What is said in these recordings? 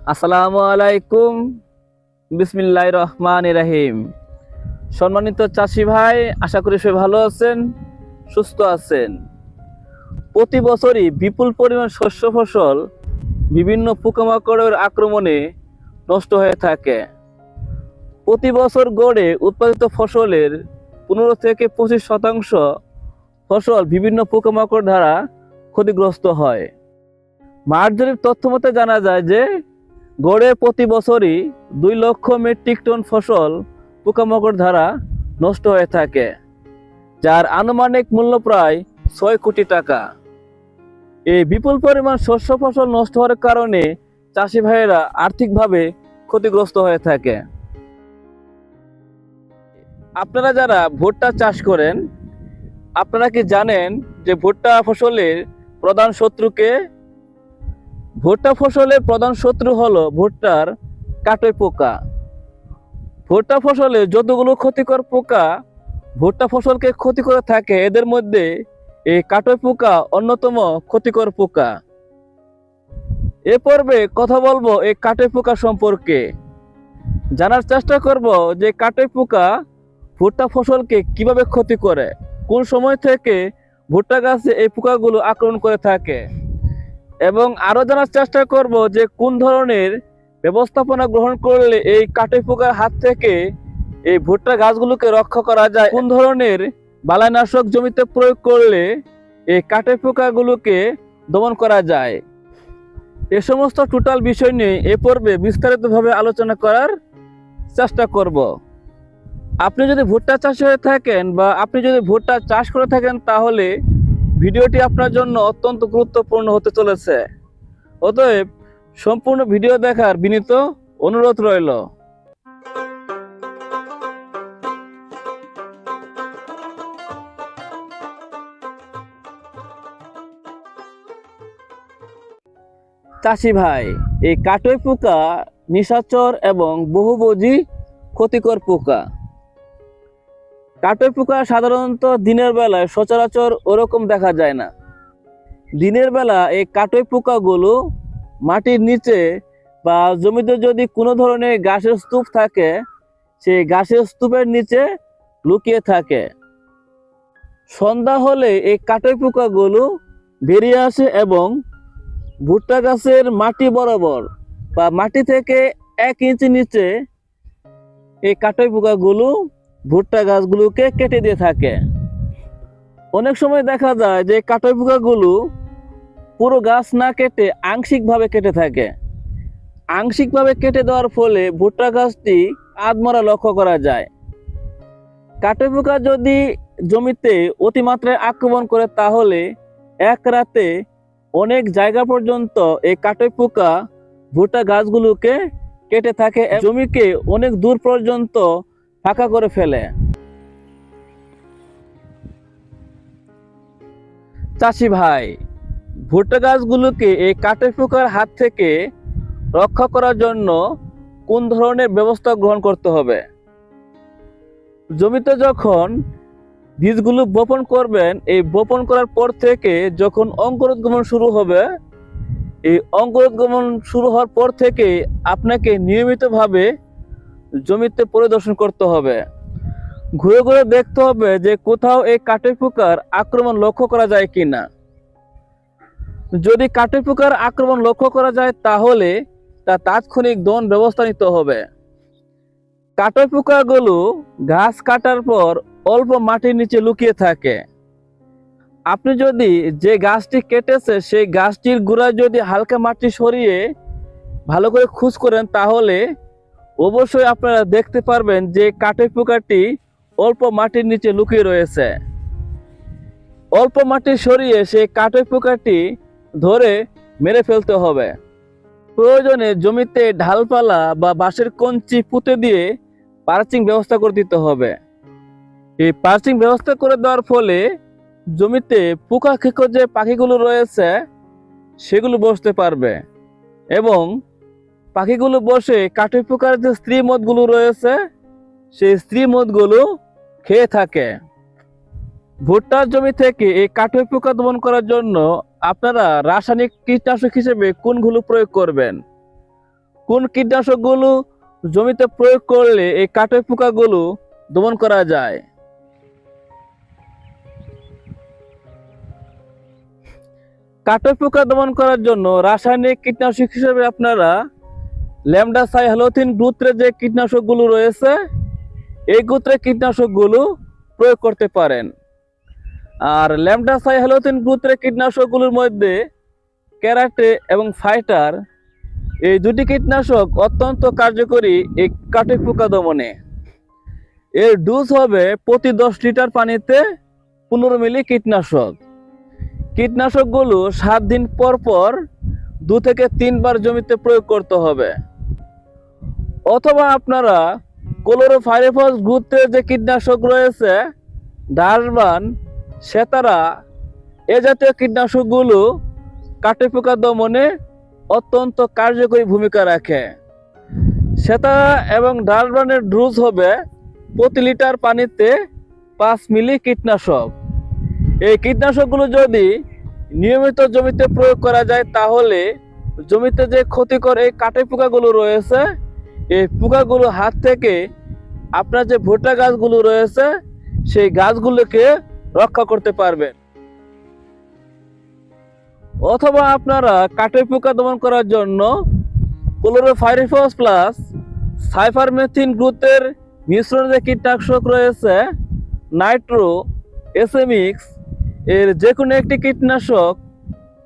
আসসালামু আলাইকুম বিসমিল্লাহ রহমান রাহিম। সম্মানিত চাষি ভাই, আশা করি সবাই ভালো আছেন, সুস্থ আছেন। প্রতি বছরই বিপুল পরিমাণ শস্য ফসল বিভিন্ন পোকামাকড়ের আক্রমণে নষ্ট হয়ে থাকে। প্রতি বছর গড়ে উৎপাদিত ফসলের পনেরো থেকে পঁচিশ শতাংশ ফসল বিভিন্ন পোকামাকড় দ্বারা ক্ষতিগ্রস্ত হয়। মার্জরির তথ্য মতে জানা যায় যে গড়ে প্রতি বছরই দুই লক্ষ মেট্রিক টন ফসল পোকামাকড় দ্বারা নষ্ট হয়ে থাকে, যার আনুমানিক মূল্য প্রায় ছয় কোটি টাকা। এই বিপুল পরিমাণ শস্য ফসল নষ্ট হওয়ার কারণে চাষি ভাইয়েরা আর্থিকভাবে ক্ষতিগ্রস্ত হয়ে থাকে। আপনারা যারা ভুট্টা চাষ করেন, আপনারা কি জানেন যে ভুট্টা ফসলের প্রধান শত্রুকে ভুট্টা ফসলের প্রধান শত্রু হলো ভুট্টার কাটই পোকা। ভুট্টা ফসলে যতগুলো ক্ষতিকর পোকা ভুট্টা ফসলকে ক্ষতি করে থাকে, এদের মধ্যে এই কাটই পোকা অন্যতম ক্ষতিকর পোকা। এ পর্বে কথা বলব এই কাটই পোকা সম্পর্কে। জানার চেষ্টা করব যে কাটই পোকা ভুট্টা ফসলকে কীভাবে ক্ষতি করে, কোন সময় থেকে ভুট্টা গাছে এই পোকাগুলো আক্রমণ করে থাকে। এবং আরও জানার চেষ্টা করব যে কোন ধরনের ব্যবস্থাপনা গ্রহণ করলে এই কাটে পোকার হাত থেকে এই ভুট্টা গাছগুলোকে রক্ষা করা যায়? কোন ধরনের বালাইনাশক জমিতে প্রয়োগ করলে এই কাটে পোকাগুলোকে দমন করা যায়? এ সমস্ত টোটাল বিষয় নিয়ে এ পর্বে বিস্তারিতভাবে আলোচনা করার চেষ্টা করব। আপনি যদি ভুট্টা চাষি হয়ে থাকেন বা আপনি যদি ভুট্টা চাষ করে থাকেন তাহলে ভিডিওটি আপনার জন্য অত্যন্ত গুরুত্বপূর্ণ হতে চলেছে। অতএব, সম্পূর্ণ ভিডিও দেখার বিনীত অনুরোধ রইল। চাষি ভাই, এই কাটই পোকা, নিশাচর এবং বহুবজি ক্ষতিকর পোকা। কাটই পোকা সাধারণত দিনের বেলায় সচরাচর ওরকম দেখা যায় না। দিনের বেলা এই কাটই পোকাগুলো মাটির নিচে বা জমিতে যদি কোনো ধরনের ঘাসের স্তূপ থাকে, সেই গাছের স্তূপের নিচে লুকিয়ে থাকে। সন্ধ্যা হলে এই কাটই পোকাগুলো বেরিয়ে আসে এবং ভুট্টা গাছের মাটি বরাবর বা মাটি থেকে এক ইঞ্চি নিচে এই কাটই পোকাগুলো ভুট্টা গাছগুলোকে কেটে দিয়ে থাকে। অনেক সময় দেখা যায় যে কাটই পোকাগুলো পুরো গাছ না কেটে আংশিকভাবে কেটে থাকে। আংশিকভাবে কেটে দেওয়ার ফলে ভুট্টা গাছটি আদমরা লক্ষ্য করা যায়। কাটই পোকা যদি জমিতে অতিমাত্রায় আক্রমণ করে, তাহলে এক রাতে অনেক জায়গা পর্যন্ত এই কাটই পোকা ভুট্টা গাছগুলোকে কেটে থাকে। জমিকে অনেক দূর পর্যন্ত ফাঁকা করে ফেলে। চাষি ভাই, ভুট্টা গাছগুলোকে এই কাটে পোকার হাত থেকে রক্ষা করার জন্য কোন ধরনের ব্যবস্থা গ্রহণ করতে হবে? জমিতে যখন বীজগুলো বপন করবেন, এই বপন করার পর থেকে যখন অঙ্কুরোদ্গমন শুরু হবে, এই অঙ্কুরোদ্গমন শুরু হওয়ার পর থেকে আপনাকে নিয়মিতভাবে জমিতে পরিদর্শন করতে হবে। ঘুরে ঘুরে দেখতে হবে যে কোথাও এই কাঠের পোকার আক্রমণ লক্ষ্য করা যায় কিনা। যদি কাঠের পোকার আক্রমণ লক্ষ্য করা যায়, তাহলে তা তাৎক্ষণিক দন ব্যবস্থা নিতে হবে। কাঠের পোকাগুলো ঘাস কাটার পর অল্প মাটির নিচে লুকিয়ে থাকে। আপনি যদি যে গাছটি কেটেছে, সেই গাছটির গোড়ায় যদি হালকা মাটি সরিয়ে ভালো করে খুশ করেন, তাহলে অবশ্যই আপনারা দেখতে পারবেন যে কাঠের পোকাটি অল্প মাটির নিচে লুকিয়ে রয়েছে। অল্প মাটি সরিয়ে সেই কাঠের পোকাটি ধরে মেরে ফেলতে হবে। প্রয়োজনে জমিতে ঢালপালা বা বাঁশের কঞ্চি পুঁতে দিয়ে পার্চিং ব্যবস্থা করে দিতে হবে। এই পার্চিং ব্যবস্থা করে দেওয়ার ফলে জমিতে পোকা খেকো যে পাখিগুলো রয়েছে, সেগুলো বসতে পারবে এবং পাখিগুলো বসে কাঠি পোকার যে স্ত্রী মদগুলো রয়েছে, সেই স্ত্রী মদগুলো খেয়ে থাকে। ভুট্টার জমি থেকে এই কাঠই পোকা দমন করার জন্য আপনারা রাসায়নিক কীটনাশক হিসেবে কোনগুলো প্রয়োগ করবেন? কোন কীটনাশকগুলো জমিতে প্রয়োগ করলে এই কাঠের পোকাগুলো দমন করা যায়? কাঠের পোকা দমন করার জন্য রাসায়নিক কীটনাশক হিসেবে আপনারা ল্যামডা সাই হ্যালোথিন গ্রুত্রের যে কীটনাশকগুলো রয়েছে, এই গ্রুত্রের কীটনাশকগুলো প্রয়োগ করতে পারেন। আর ল্যামডা সাই হ্যালোথিন গ্রুত্রের কীটনাশকগুলোর মধ্যে ক্যারাটে এবং ফাইটার, এই দুটি কীটনাশক অত্যন্ত কার্যকরী এই কাঠের পোকা দমনে। এর ডোজ হবে প্রতি দশ লিটার পানিতে পনেরো মিলি কীটনাশক। কীটনাশকগুলো সাত দিন পর পর দু থেকে তিনবার জমিতে প্রয়োগ করতে হবে। অথবা আপনারা ক্লোরোফাইরিফস গ্রুপের যে কীটনাশক রয়েছে ডাসবান সেতারা, এ জাতীয় কীটনাশকগুলো কাটে পোকা দমনে অত্যন্ত কার্যকরী ভূমিকা রাখে। সেতারা এবং ডারবানের ড্রুজ হবে প্রতি লিটার পানিতে পাঁচ মিলি কীটনাশক। এই কীটনাশকগুলো যদি নিয়মিত জমিতে প্রয়োগ করা যায়, তাহলে জমিতে যে ক্ষতিকর এই কাটে পোকাগুলো রয়েছে এই পোকাগুলো হাত থেকে আপনার যে ভুট্টা গাছগুলো রয়েছে, সেই গাছগুলোকে রক্ষা করতে পারবেন। অথবা আপনারা কাটে পোকা দমন করার জন্য ক্লোরোফাইরিফস প্লাস সাইফারমেথিন গ্রুপের মিশ্রণ যে কীটনাশক রয়েছে, নাইট্রো এসএমিক্স এর যে কোনো একটি কীটনাশক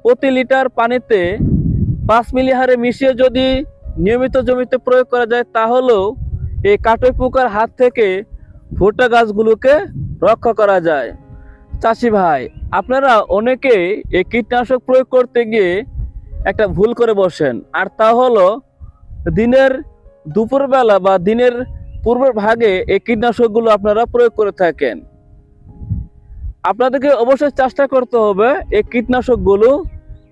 প্রতি লিটার পানিতে পাঁচ মিলি হারে মিশিয়ে যদি নিয়মিত জমিতে প্রয়োগ করা যায়, তাহলেও এই কাটই পোকার হাত থেকে ভুট্টা গাছগুলোকে রক্ষা করা যায়। চাষি ভাই, আপনারা অনেকেই এই কীটনাশক প্রয়োগ করতে গিয়ে একটা ভুল করে বসেন। আর তা হলো, দিনের দুপুরবেলা বা দিনের পূর্বের ভাগে এই কীটনাশকগুলো আপনারা প্রয়োগ করে থাকেন। আপনাদেরকে অবশ্যই চেষ্টা করতে হবে এই কীটনাশকগুলো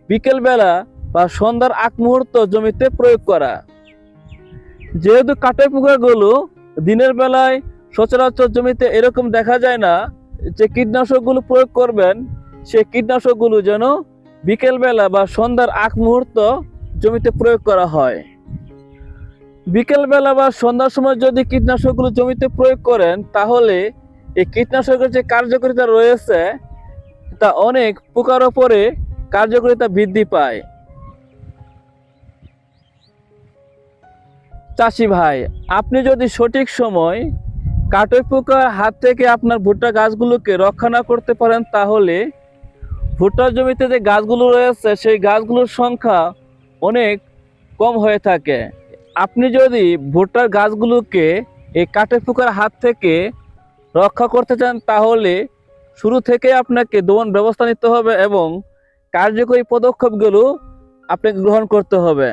বিকেলবেলা বা সন্ধ্যার আগ মুহূর্ত জমিতে প্রয়োগ করা। যেহেতু কাঠের পোকাগুলো দিনের বেলায় সচরাচর জমিতে এরকম দেখা যায় না যে কীটনাশকগুলো প্রয়োগ করবেন সেই কীটনাশকগুলো যেন বিকেলবেলা বা সন্ধ্যার আগ মুহূর্ত জমিতে প্রয়োগ করা হয়। বিকেলবেলা বা সন্ধ্যার সময় যদি কীটনাশকগুলো জমিতে প্রয়োগ করেন, তাহলে এই কীটনাশকের যে কার্যকারিতা রয়েছে, তা অনেক পোকার ওপরে কার্যকারিতা বৃদ্ধি পায়। চাষি ভাই, আপনি যদি সঠিক সময় কাটই পোকার হাত থেকে আপনার ভুট্টা গাছগুলোকে রক্ষা না করতে পারেন, তাহলে ভুট্টার জমিতে যে গাছগুলো রয়েছে, সেই গাছগুলোর সংখ্যা অনেক কম হয়ে থাকে। আপনি যদি ভুট্টার গাছগুলোকে এই কাটে পোকার হাত থেকে রক্ষা করতে চান, তাহলে শুরু থেকে আপনাকে দমন ব্যবস্থা নিতে হবে এবং কার্যকরী পদক্ষেপগুলো আপনাকে গ্রহণ করতে হবে।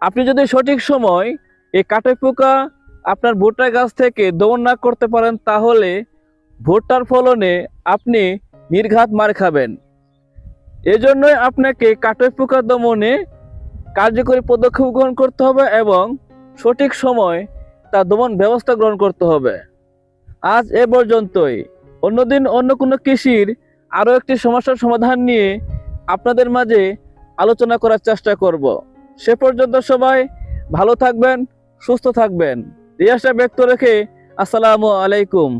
আপনি যদি সঠিক সময় এই কাটে পোকা আপনার ভুট্টা গাছ থেকে দমন না করতে পারেন, তাহলে ভুট্টার ফলনে আপনি নির্ঘাত মার খাবেন। এজন্যই আপনাকে কাটে পোকা দমনে কার্যকরী পদক্ষেপ গ্রহণ করতে হবে এবং সঠিক সময় তা দমন ব্যবস্থা গ্রহণ করতে হবে। আজ এ পর্যন্তই। অন্যদিন অন্য কোনো কৃষির আরও একটি সমস্যার সমাধান নিয়ে আপনাদের মাঝে আলোচনা করার চেষ্টা করব। সে পর্যন্ত সবাই ভালো থাকবেন সুস্থ থাকবেন। এই আশা ব্যক্ত রেখে আসসালামু আলাইকুম।